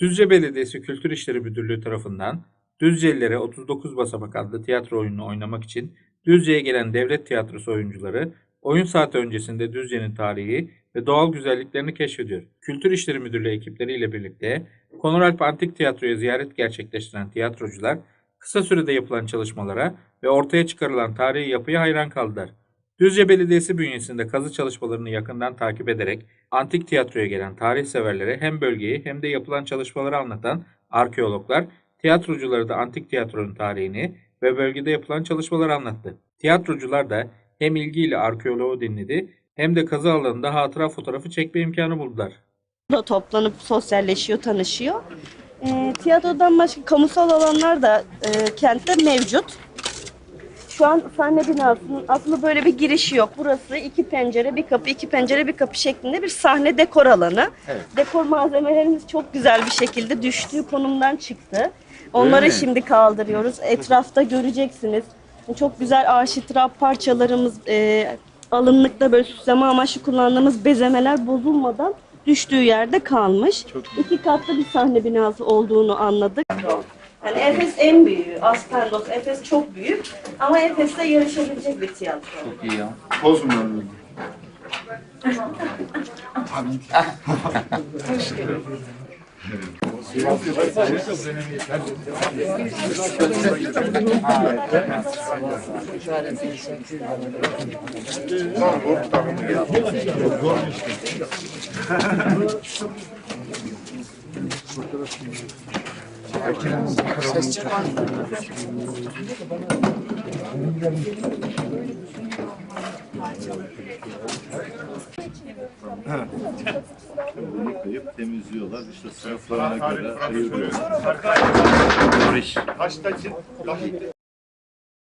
Düzce Belediyesi Kültür İşleri Müdürlüğü tarafından Düzcelilere 39 basamak adlı tiyatro oyununu oynamak için Düzce'ye gelen devlet tiyatrosu oyuncuları oyun saati öncesinde Düzce'nin tarihi ve doğal güzelliklerini keşfediyor. Kültür İşleri Müdürlüğü ekipleriyle birlikte Konuralp Antik Tiyatro'ya ziyaret gerçekleştiren tiyatrocular kısa sürede yapılan çalışmalara ve ortaya çıkarılan tarihi yapıya hayran kaldılar. Düzce Belediyesi bünyesinde kazı çalışmalarını yakından takip ederek antik tiyatroya gelen tarih severlere hem bölgeyi hem de yapılan çalışmaları anlatan arkeologlar, tiyatrocuları da antik tiyatronun tarihini ve bölgede yapılan çalışmaları anlattı. Tiyatrocular da hem ilgiyle arkeoloğu dinledi hem de kazı alanında hatıra fotoğrafı çekme imkanı buldular. toplanıp sosyalleşiyor, tanışıyor. E, tiyatrodan başka kamusal alanlar da e, kentte mevcut. Şu an sahne binasının aslında böyle bir girişi yok. Burası iki pencere, bir kapı, iki pencere, bir kapı şeklinde bir sahne dekor alanı. Dekor malzemelerimiz çok güzel bir şekilde düştüğü konumdan çıktı. Onları mi? şimdi kaldırıyoruz. Etrafta göreceksiniz. Çok güzel arşitrap parçalarımız, e, alınlıkta böyle süsleme amaçlı kullandığımız bezemeler bozulmadan düştüğü yerde kalmış. İki katlı bir sahne binası olduğunu anladık. Yani Efes en büyüğü, Aspendos. Efes çok büyük ama Efes'le yarışabilecek bir tiyatro. Çok iyi ya. Bozmuyorum. yıkayıp temizliyorlar. İşte sınıflarına göre ayırıyor. İş. Kaçtaki